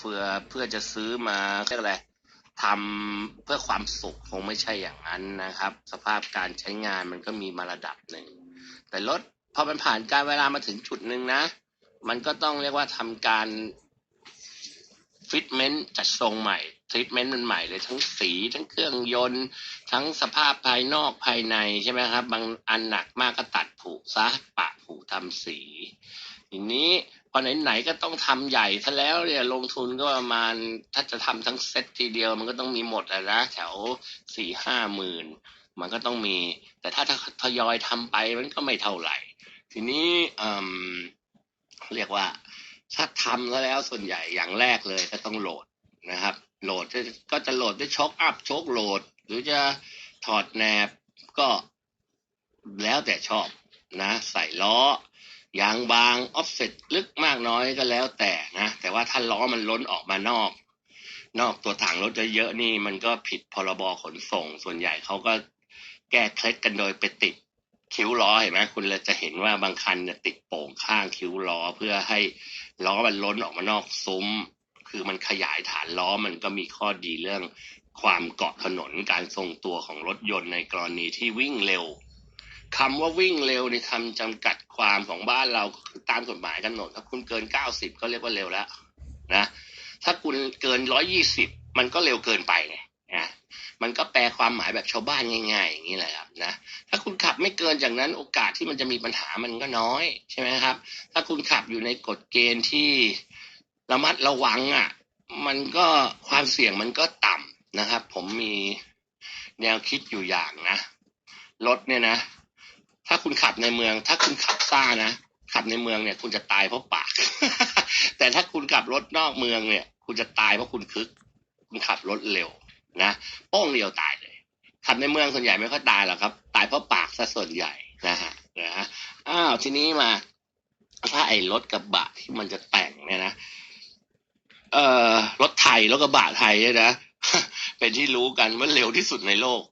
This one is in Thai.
เพื่อเพื่อจะซื้อมาเรียกอะไรทำเพื่อความสุขคงไม่ใช่อย่างนั้นนะครับ สภาพการใช้งานมันก็มีมาระดับหนึ่ง แต่รถพอมันผ่านการเวลามาถึงจุดหนึ่งนะ มันก็ต้องเรียกว่าทำการฟิตเมนต์จัดทรงใหม่ทรีทเมนต์มันใหม่เลยทั้งสีทั้งเครื่องยนต์ ทั้งสภาพภายนอกภายในใช่ไหมครับ บางอันหนักมากก็ตัดผุซะปะผุทำสีทีนี้ พอไหนๆก็ต้องทำใหญ่ซะแล้วเนี่ยลงทุนก็ประมาณถ้าจะทำทั้งเซตทีเดียว มันก็ต้องมีหมดอะนะแถวสี่ห้าหมื่นมันก็ต้องมี แต่ถ้าถ้าทยอยทำไปมันก็ไม่เท่าไหร่ ทีนี้อืมเรียกว่า ถ้าทำแล้วส่วนใหญ่อย่างแรกเลยก็ต้องโหลดนะครับ โหลดก็จะโหลดด้วยช็อคอัพโชคโหลด หรือจะถอดแหนบก็แล้วแต่ชอบนะ ใส่ล้อ อย่างบางออฟเซ็ตลึกมากน้อยก็แล้วแต่นะ แต่ว่าถ้าล้อมันล้นออกมานอก นอกตัวถังรถเยอะๆนี่มันก็ผิดพรบขนส่ง ส่วนใหญ่เขาก็แก้เคล็ดกันโดยไปติดคิ้วล้อเห็นไหมคุณเลยจะเห็นว่าบางคันเนี่ยติดโป่งข้างคิ้วล้อเพื่อให้ล้อมันล้นออกมานอกซุ้ม คือมันขยายฐานล้อมันก็มีข้อดีเรื่องความเกาะถนนการทรงตัวของรถยนต์ในกรณีที่วิ่งเร็วคำว่าวิ่งเร็วในคำจำกัด ความของบ้านเราตามกฎหมายกำหนดถ้าคุณเกินเก้าสิบก็เรียกว่าเร็วแล้วนะถ้าคุณเกินร้อยี่สิบมันก็เร็วเกินไปไงนะมันก็แปลความหมายแบบชาวบ้านง่ายๆอย่างนี้แหละครับนะถ้าคุณขับไม่เกินจากนั้นโอกาสที่มันจะมีปัญหามันก็น้อยใช่ไหมครับ ถ้าคุณขับอยู่ในกฎเกณฑ์ที่ระมัดระวังอะมันก็ความเสี่ยงมันก็ต่ำนะครับ ผมมีแนวคิดอยู่อย่างนะรถเนี่ยนะ ถ้าคุณขับในเมือง ถ้าคุณขับซ่านะขับในเมืองเนี่ย คุณจะตายเพราะปาก แต่ถ้าคุณขับรถนอกเมืองเนี่ย คุณจะตายเพราะคุณคึก คุณขับรถเร็วนะโป้งเดียวตายเลย ขับในเมืองส่วนใหญ่ไม่ค่อยตายหรอกครับ ตายเพราะปากซะส่วนใหญ่นะฮะนะฮะอ้าวทีนี้มา ถ้าไอ้รถกระบะที่มันจะแต่งเนี่ยนะเอ่อรถไทยรถกระบะไทยเนี่ยนะเป็นที่รู้กันว่าเร็วที่สุดในโลก